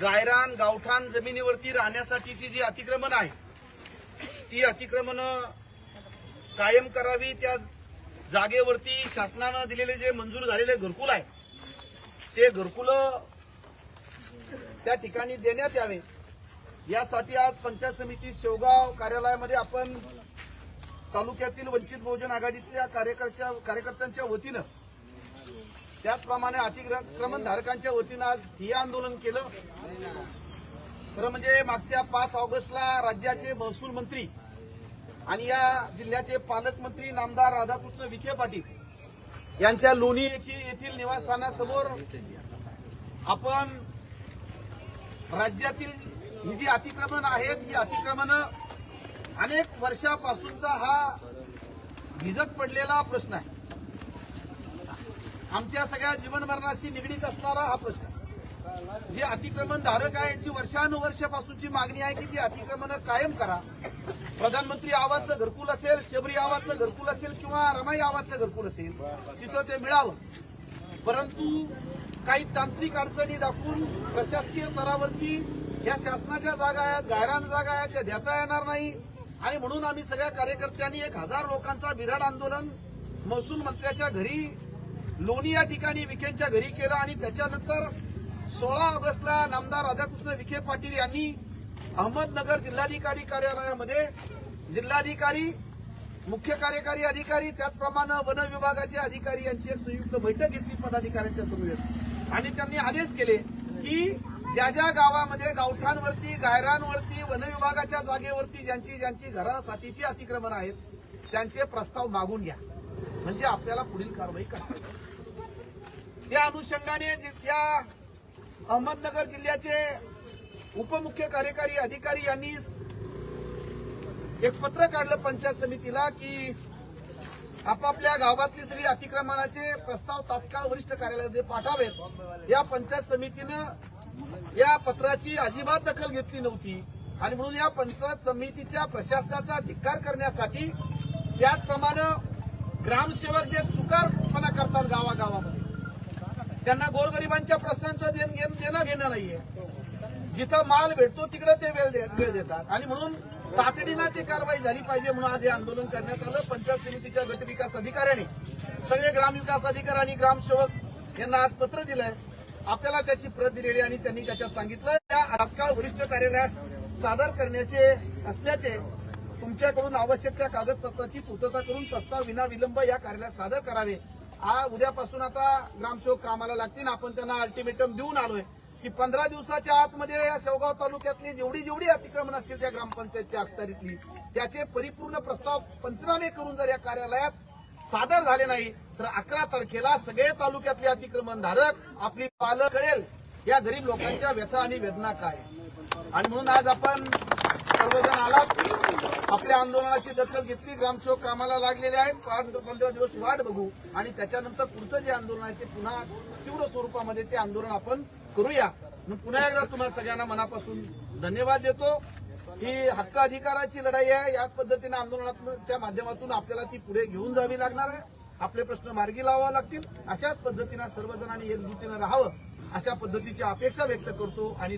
गायरान गावठाण जमिनीवरती राहण्यासाठीची जी अतिक्रमण आहे ती अतिक्रमण कायम करावी त्या जागेवरती शासनानं दिलेले जे मंजूर झालेले घरकुल आहे ते घरकुल त्या ठिकाणी देण्यात यावे. यासाठी आज पंचायत समिती शेवगाव कार्यालयामध्ये आपण तालुक्यातील वंचित बहुजन आघाडीतल्या कार्यकर्त्यांच्या वतीनं त्याचप्रमाणे अतिक्रमण धारकांच्या वतीनं आज ठिय्या आंदोलन केलं. खरं म्हणजे मागच्या पाच ऑगस्टला राज्याचे महसूल मंत्री आणि या जिल्ह्याचे पालकमंत्री नामदार राधाकृष्ण विखे पाटील यांच्या लोणी येथील येथील निवासस्थानासमोर आपण राज्यातील ही जी अतिक्रमण आहेत ही अतिक्रमण अनेक वर्षापासूनचा हा भिजत पडलेला प्रश्न आहे. आमच्या सगळ्या जीवनमरणाशी निगडीत असणारा हा प्रश्न. जे अतिक्रमण धारक आहे याची वर्षानुवर्षापासूनची मागणी आहे की ती अतिक्रमण कायम करा. प्रधानमंत्री आवाजचं घरकुल असेल शबरी आवाजचं घरकुल असेल किंवा रमाई आवाजचं घरकुल असेल तिथं ते मिळावं. परंतु काही तांत्रिक अडचणी दाखवून प्रशासकीय स्तरावरती या शासनाच्या जागा आहेत गायरान जागा आहेत त्या देता येणार नाही. आणि म्हणून आम्ही सगळ्या कार्यकर्त्यांनी एक हजार लोकांचा बिराड आंदोलन महसूल मंत्र्याच्या घरी लोणी या ठिकाणी विखेंच्या घरी केलं आणि त्याच्यानंतर सोळा ऑगस्टला नामदार राधाकृष्ण विखे पाटील यांनी अहमदनगर जिल्हाधिकारी कार्यालयामध्ये जिल्हाधिकारी मुख्य कार्यकारी अधिकारी त्याचप्रमाणे वन विभागाचे अधिकारी यांची एक संयुक्त बैठक घेतली पदाधिकाऱ्यांच्या समवेत. आणि त्यांनी आदेश केले की ज्या ज्या गावामध्ये गावठांवरती गायरांवरती वन विभागाच्या जागेवरती ज्यांची ज्यांची घरासाठीची अतिक्रमण आहेत त्यांचे प्रस्ताव मागून घ्या. म्हणजे आपल्याला पुढील कारवाई करा त्या अनुषंगाने जे- त्या अहमदनगर जिल्ह्याचे उपमुख्य कार्यकारी अधिकारी यांनी एक पत्र काढलं पंचायत समितीला की आपापल्या गावातली सगळी अतिक्रमणाचे प्रस्ताव तात्काळ वरिष्ठ कार्यालयामध्ये पाठावेत. या पंचायत समितीनं या पत्राची अजिबात दखल घेतली नव्हती. आणि म्हणून या पंचायत समितीच्या प्रशासनाचा धिक्कार करण्यासाठी त्याचप्रमाणे ग्रामसेवक जे चुकारपणा करतात गावागावामध्ये त्यांना गोरगरिबांच्या प्रश्नांचं देण देणं घेणं नाहीये. जिथं माल भेटतो तिकडे ते वेळ दे- वेळ देतात. आणि म्हणून तातडीनं ती कारवाई झाली पाहिजे म्हणून आज हे आंदोलन करण्यात आलं. पंचायत समितीच्या गटविकास अधिकाऱ्यांनी सगळे ग्रामविकास अधिकारी आणि ग्रामसेवक यांना आज पत्र दिलंय. आपल्याला त्याची प्रत दिलेली आणि त्यांनी त्याच्यात सांगितलं त्या तात्काळ वरिष्ठ कार्यालयास सादर करण्याचे असल्याचे तुमच्याकडून आवश्यक त्या कागदपत्राची पूर्तता करून प्रस्ताव विना विलंब या कार्यालयात सादर करावे. उद्यापासून आता ग्रामसेवक कामाला लागतील. आपण त्यांना अल्टिमेटम देऊन आलोय की पंधरा दिवसाच्या आतमध्ये या शेवगाव तालुक्यातली जेवढी जेवढी अतिक्रमण असतील त्या ग्रामपंचायतच्या अखत्यारीतली त्याचे परिपूर्ण प्रस्ताव पंचनामे करून जर या कार्यालयात सादर झाले नाही तर अकरा तारखेला सगळे तालुक्यातले अतिक्रमण धारक आपली पालं कळेल या गरीब लोकांच्या व्यथा आणि वेदना काय? आणि म्हणून आज आपण सर्वजण आलात. आपल्या आंदोलनाची दखल घेतली. ग्रामसेवक कामाला लागलेले आहेत. पाच पंधरा दिवस वाट बघू आणि त्याच्यानंतर पुढचं जे आंदोलन आहे ते पुन्हा तीव्र स्वरूपामध्ये ते आंदोलन आपण करूया. मग पुन्हा एकदा तुम्हाला सगळ्यांना मनापासून धन्यवाद देतो. ही हक्क अधिकाराची लढाई आहे. याच पद्धतीने आंदोलनाच्या माध्यमातून आपल्याला ती पुढे घेऊन जावी लागणार आहे. आपले प्रश्न मार्गी लावावे लागतील. अशाच पद्धतीनं सर्वजणांनी एकजुटीनं राहावं अशा पद्धतीची अपेक्षा व्यक्त करतो आणि